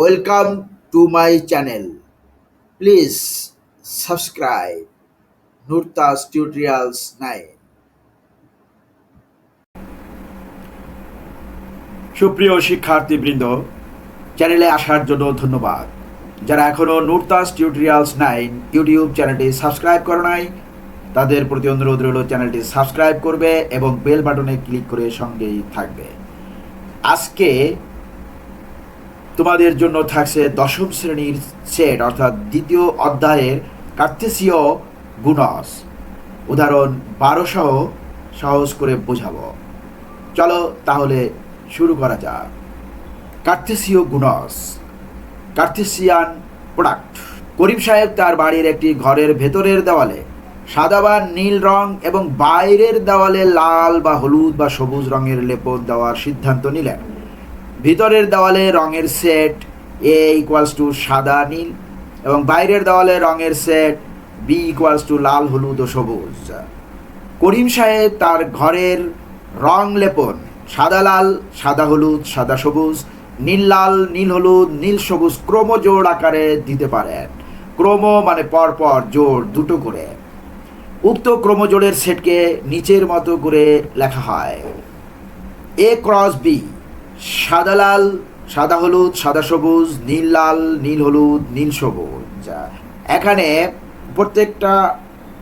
Welcome to my channel please subscribe Nurtas tutorials nine সুপ্রিয় শিক্ষার্থীবৃন্দ চ্যানেলে আসার জন্য ধন্যবাদ। যারা এখনও নুরতাস টিউটোরিয়ালস নাইন ইউটিউব চ্যানেলটি সাবস্ক্রাইব করে নাই, তাদের প্রতি অনুরোধ রইল চ্যানেলটি সাবস্ক্রাইব করবে এবং বেল বাটনে ক্লিক করে সঙ্গেই থাকবে। আজকে তোমাদের জন্য থাকছে দশম শ্রেণির সেট, অর্থাৎ দ্বিতীয় অধ্যায়ের কার্তেসীয় গুণস। উদাহরণ বারোসহ সহজ করে বোঝাবো। চলো তাহলে শুরু করা যাক। কার্তেসীয় গুণস, কার্তেসিয়ান প্রোডাক্ট। করিম সাহেব তার বাড়ির একটি ঘরের ভেতরের দেওয়ালে সাদা বা নীল রং এবং বাইরের দেওয়ালে লাল বা হলুদ বা সবুজ রঙের লেপন দেওয়ার সিদ্ধান্ত নিলেন। ভিতরের দেওয়ালে রঙের সেট এ ইকুয়ালস টু সাদা, নীল এবং বাইরের দেওয়ালে রঙের সেট বি ইকুয়ালস টু লাল, হলুদ ও সবুজ। করিম সাহেব তার ঘরের রং লেপন, সাদা লাল, সাদা হলুদ, সাদা সবুজ, নীল লাল, নীল হলুদ, নীল সবুজ ক্রম জোড় আকারে দিতে পারেন। ক্রম মানে পর পর জোড় দুটো করে। উক্ত ক্রমজোড়ের সেটকে নিচের মতো করে লেখা হয়। এ ক্রস বি সাদা লাল সাদা হলুদ, সাদা সবুজ, নীল লাল, নীল হলুদ, নীল সবুজ। এখানে প্রত্যেকটা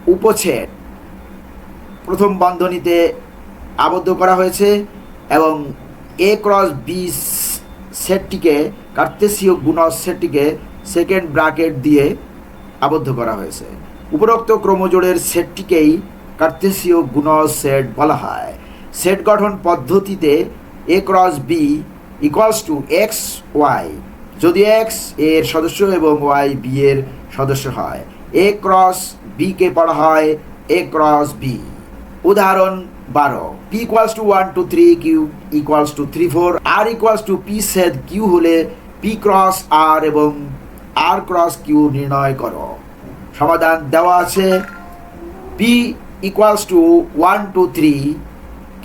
উপছেদ প্রথম বন্ধনীতে আবদ্ধ করা হয়েছে এবং এ ক্রস বি সেটটিকে কার্তেসীয় গুণজ সেটটিকে সেকেন্ড ব্র্যাকেট দিয়ে আবদ্ধ করা হয়েছে। উপরোক্ত ক্রমজোড়ের সেটটিকেই কার্তেসীয় গুণজ সেট বলা হয়। সেট গঠন পদ্ধতিতে A cross B equals to X Y যদি এক্সের সদস্য এবং ওয়াই বি এর সদস্য হয় এ ক্রস বিকে পড়া হয় এ ক্রস বি উদাহরণ বারো। P equals to one two three Q equals to three four R equals to P set Q হলে পি ক্রস আর এবং আর ক্রস কিউ নির্ণয় করো। সমাধান দেওয়া আছে। P equals to one two three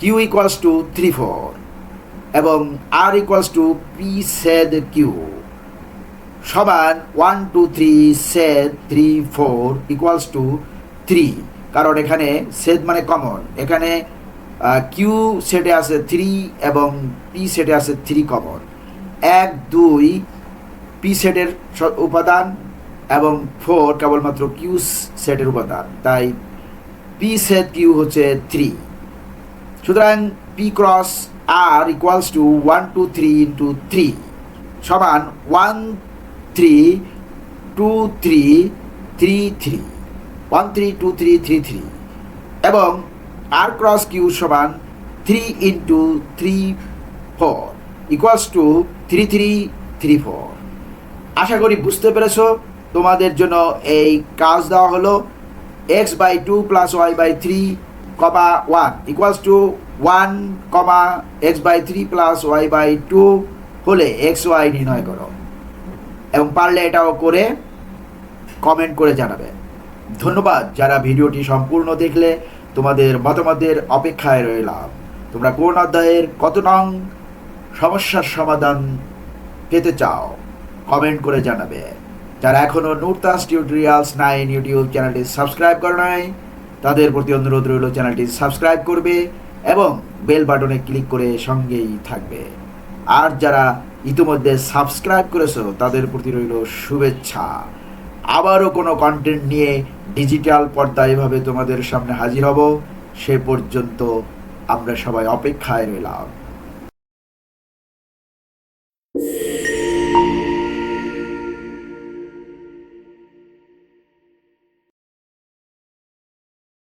Q equals to three four এবং R equals to P set Q সমান one two three set three four equals to three কারণ এখানে সেদ মানে কমন এখানে কিউ সেটে আছে থ্রি এবং পি সেটে আছে থ্রি কমন এক, দুই পি সেটের উপাদান এবং ফোর কেবলমাত্র কিউ সেটের উপাদান। তাই পি সেট কিউ হচ্ছে থ্রি সুতরাং P cross R equals to one two three into three সমান one three two three three three one three two three three three এবং আর ক্রস কিউ সমান three into three four equals to three three three four আশা করি বুঝতে পেরেছ? তোমাদের জন্য এই কাজ দেওয়া হলো। X by two plus Y by three comma one equals to one comma X by three plus Y by two হলে এক্স ওয়াই নির্ণয় করো। এবং পারলে এটাও করে কমেন্ট করে জানাবে। ধন্যবাদ যারা ভিডিওটি সম্পূর্ণ দেখলে, তোমাদের মতামতের অপেক্ষায় রইলাম। তোমরা কোন অধ্যায়ের কত নং সমস্যার সমাধান পেতে চাও কমেন্ট করে জানাবে। যারা এখনও নুরতাস টিউটোরিয়ালস নাইন ইউটিউব চ্যানেলটি সাবস্ক্রাইব করে নাই তাদের প্রতি অনুরোধ রইল চ্যানেলটি সাবস্ক্রাইব করবে এবং বেল বাটনে ক্লিক করে সঙ্গেই থাকবে। আর যারা ইতিমধ্যে সাবস্ক্রাইব করেছ, তাদের প্রতি রইল শুভেচ্ছা। আবারও কোনো কন্টেন্ট নিয়ে ডিজিটাল পর্দায় এভাবে তোমাদের সামনে হাজির হব, সে পর্যন্ত আমরা সবাই অপেক্ষায় রইলাম।